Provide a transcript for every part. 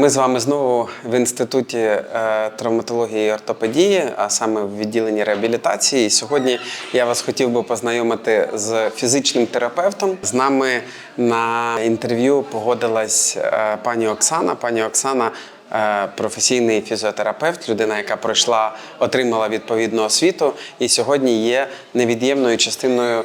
Ми з вами знову в інституті е, травматології і ортопедії, а саме в відділенні реабілітації. Сьогодні я вас хотів би познайомити з фізичним терапевтом. З нами на інтерв'ю погодилась е, пані Оксана. Пані Оксана. е, Професійний фізіотерапевт, людина, яка пройшла, отримала відповідну освіту, і сьогодні є невід'ємною частиною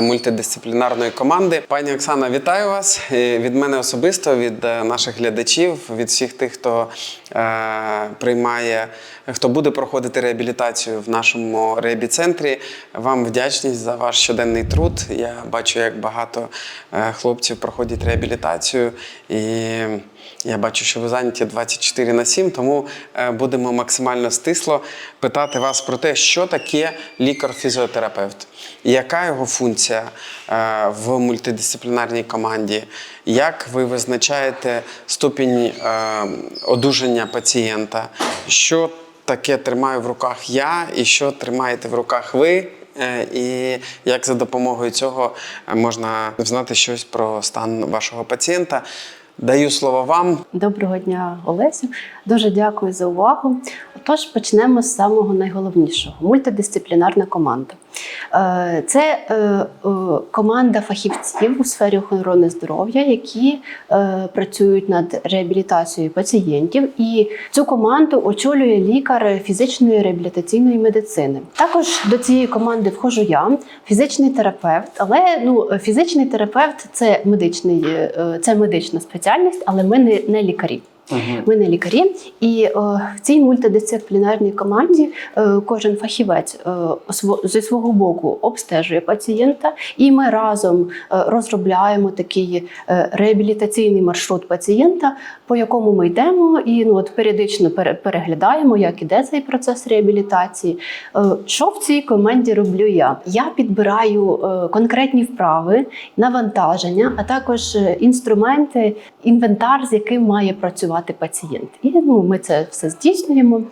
мультидисциплінарної команди. Пані Оксана, вітаю вас Е, від мене особисто, від е, наших глядачів, від всіх тих, хто е, приймає, хто буде проходити реабілітацію в нашому реабі-центрі. Вам вдячність за ваш щоденний труд. Я бачу, як багато е, хлопців проходять реабілітацію, і я бачу, що ви зайняті 24 на 7, тому е, будемо максимально стисло питати вас про те, що таке лікар-фізіотерапевт, яка його функція е, в мультидисциплінарній команді, як ви визначаєте ступінь е, одужання пацієнта, що таке тримаю в руках я і що тримаєте в руках ви. Е, І як за допомогою цього можна знати щось про стан вашого пацієнта? Даю слово вам. Доброго дня, Олесю. Дуже дякую за увагу. Отож, почнемо з самого найголовнішого мультидисциплінарна команда. Е, Це е, е, команда фахівців у сфері охорони здоров'я, які працюють над реабілітацією пацієнтів. І цю команду очолює лікар фізичної реабілітаційної медицини. Також до цієї команди входжу я, фізичний терапевт. Але ну, фізичний терапевт це медичний, це медична спеціальність, але ми не, не лікарі. Ми не лікарі, і е, в цій мультидисциплінарній команді е, кожен фахівець е, зі свого боку обстежує пацієнта, і ми разом розробляємо такий реабілітаційний маршрут пацієнта, по якому ми йдемо, і ну от періодично пере- переглядаємо, як іде цей процес реабілітації. Що в цій команді роблю я? Я підбираю конкретні вправи, навантаження, а також інструменти, інвентар, з яким має працювати пацієнт. І ну, ми це все здійснюємо.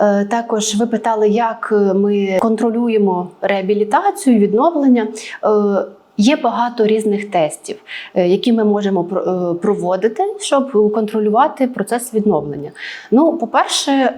Е, Також ви питали, як е, ми контролюємо реабілітацію, відновлення. Е, Є багато різних тестів, які ми можемо проводити, щоб контролювати процес відновлення. Ну, по-перше,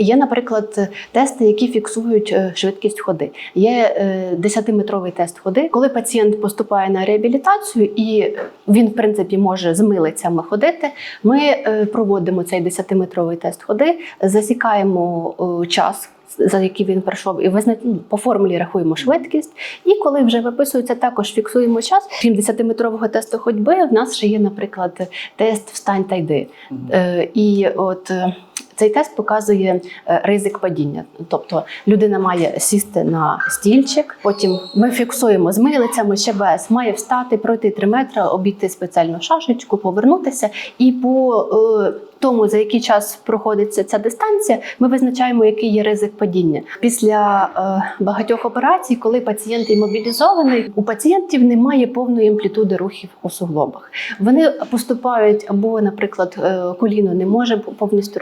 Є, наприклад, тести, які фіксують е, швидкість ходи. Є е, 10-метровий тест ходи. Коли пацієнт поступає на реабілітацію і він, в принципі, може з милицями ходити. Ми е, проводимо цей 10-метровий тест ходи, засікаємо е, час. За який він пройшов, і визна... ну, по формулі рахуємо швидкість. І коли вже виписується, також фіксуємо час. Крім 10-метрового тесту ходьби, в нас ще є, наприклад, тест встань та йди. Е, і от е, цей тест показує е, ризик падіння. Тобто людина має сісти на стільчик, потім ми фіксуємо з милицями, ще без має встати, пройти 3 метри, обійти спеціальну шашечку, повернутися. І по е, тому, за який час проходиться ця дистанція, ми визначаємо, який є ризик падіння. Після е, багатьох операцій, коли пацієнт імобілізований, у пацієнтів немає повної амплітуди рухів у суглобах. Вони поступають або, наприклад, е, коліно не може повністю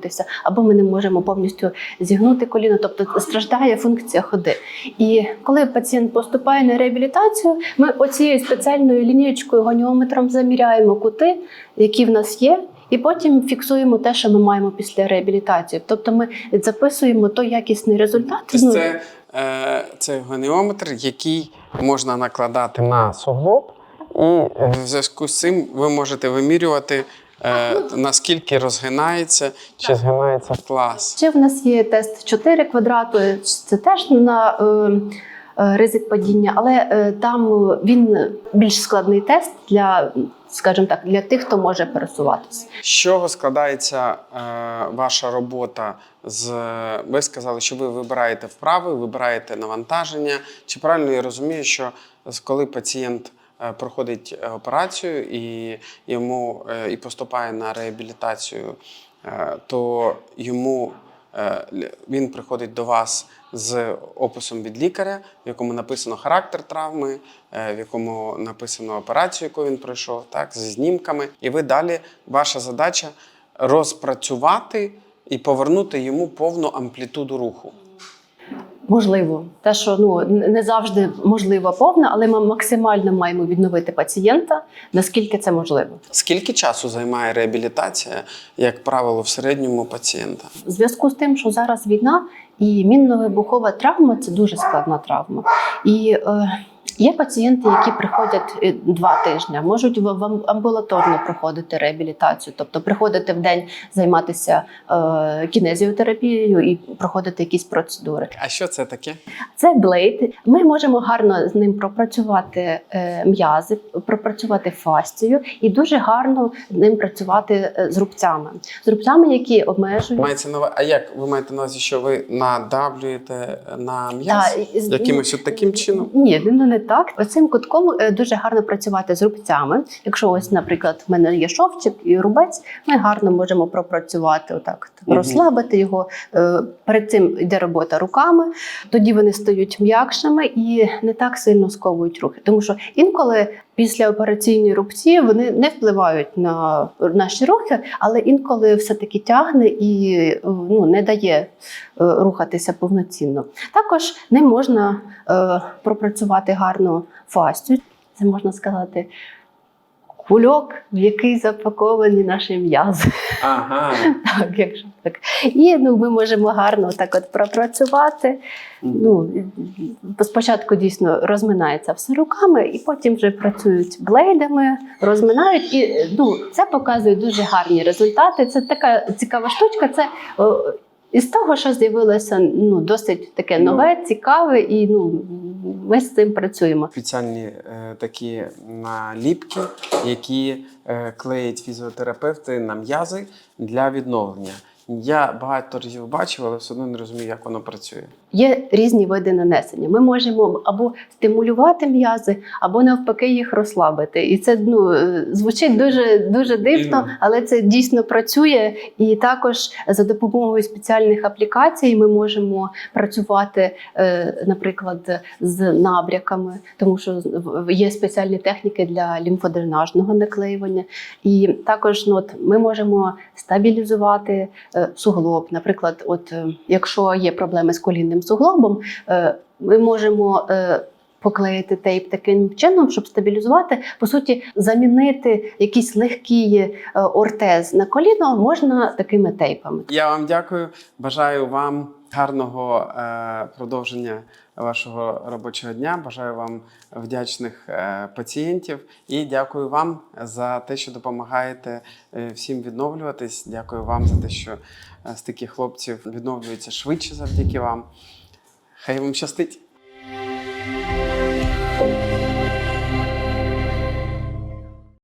розігнутися, або ми не можемо повністю зігнути коліно, тобто страждає функція ходи. І коли пацієнт поступає на реабілітацію, ми оцією спеціальною лінієчкою гоніометром заміряємо кути, які в нас є. І потім фіксуємо те, що ми маємо після реабілітації. Тобто ми записуємо той якісний результат. Тобто ну, це, е, це гонеометр, який можна накладати на суглоб, і в зв'язку з цим ви можете вимірювати, е, наскільки розгинається чи згинається клас. Ще в нас є тест 4 квадрату, це теж на е, е, ризик падіння, але е, там він більш складний тест для, скажімо так, для тих, хто може пересуватися. З чого складається е, ваша робота? З ви сказали, що ви вибираєте вправи, вибираєте навантаження. Чи правильно я розумію, що коли пацієнт проходить е, операцію і йому е, і поступає на реабілітацію, е, то йому е, він приходить до вас з описом від лікаря, в якому написано характер травми, е, в якому написано операцію, яку він пройшов, так, зі знімками. І ви далі, ваша задача розпрацювати і повернути йому повну амплітуду руху. Можливо, те, що ну не завжди можлива повна, але ми максимально маємо відновити пацієнта, наскільки це можливо. Скільки часу займає реабілітація, як правило, в середньому пацієнта? В зв'язку з тим, що зараз війна і мінно-вибухова травма це дуже складна травма. І е, є пацієнти, які приходять е, два тижні, можуть в в ам- амбулаторно проходити реабілітацію, тобто приходити в день займатися е, кінезіотерапією і проходити якісь процедури. А що це таке? Це блейд. Ми можемо гарно з ним пропрацювати е, м'язи, пропрацювати фастію і дуже гарно з ним працювати з рубцями. З рубцями, які обмежують. Мається увазі- а як ви маєте на увазі, що ви надавлюєте на м'яз? Якимось от таким чином? Ні, ну не так. Оцим кутком е, дуже гарно працювати з рубцями. Якщо ось, наприклад, в мене є шовчик і рубець, ми гарно можемо пропрацювати отак, розслабити його. Е, Перед цим йде робота руками, тоді вони стають м'якшими і не так сильно сковують рухи. Тому що інколи після операційні рубці вони не впливають на наші рухи, але інколи все-таки тягне і е, ну, не дає е, рухатися повноцінно. Також не можна е, пропрацювати гарну фастю. Це можна сказати. Кульок, в який запаковані наші м'язи. Ага. Так, якщо так. І ну, ми можемо гарно так от пропрацювати. Ну, спочатку дійсно розминається все руками, і потім вже працюють блейдами, розминають. І ну, це показує дуже гарні результати. Це така цікава штучка. Це о, із того, що з'явилося ну, досить таке Ну. нове, цікаве, і ну, ми з цим працюємо. Спеціальні е, такі наліпки, які е, клеять фізіотерапевти на м'язи для відновлення. Я багато разів бачив, але все одно не розумію, як воно працює. Є різні види нанесення. Ми можемо або стимулювати м'язи, або навпаки їх розслабити. І це ну, звучить дуже, дуже дивно, але це дійсно працює. І також за допомогою спеціальних аплікацій ми можемо працювати, е, наприклад, з набряками, тому що є спеціальні техніки для лімфодренажного наклеювання. І також ну, от, ми можемо стабілізувати е, суглоб. Наприклад, от е, якщо є проблеми з колінним суглобом, е, ми можемо. е, Поклеїти тейп таким чином, щоб стабілізувати, по суті, замінити якийсь легкий е, ортез на коліно можна такими тейпами. Я вам дякую. Бажаю вам гарного е, продовження вашого робочого дня. Бажаю вам вдячних е, пацієнтів і дякую вам за те, що допомагаєте е, всім відновлюватись. Дякую вам за те, що стільки хлопців відновлюються швидше завдяки вам. Хай вам щастить!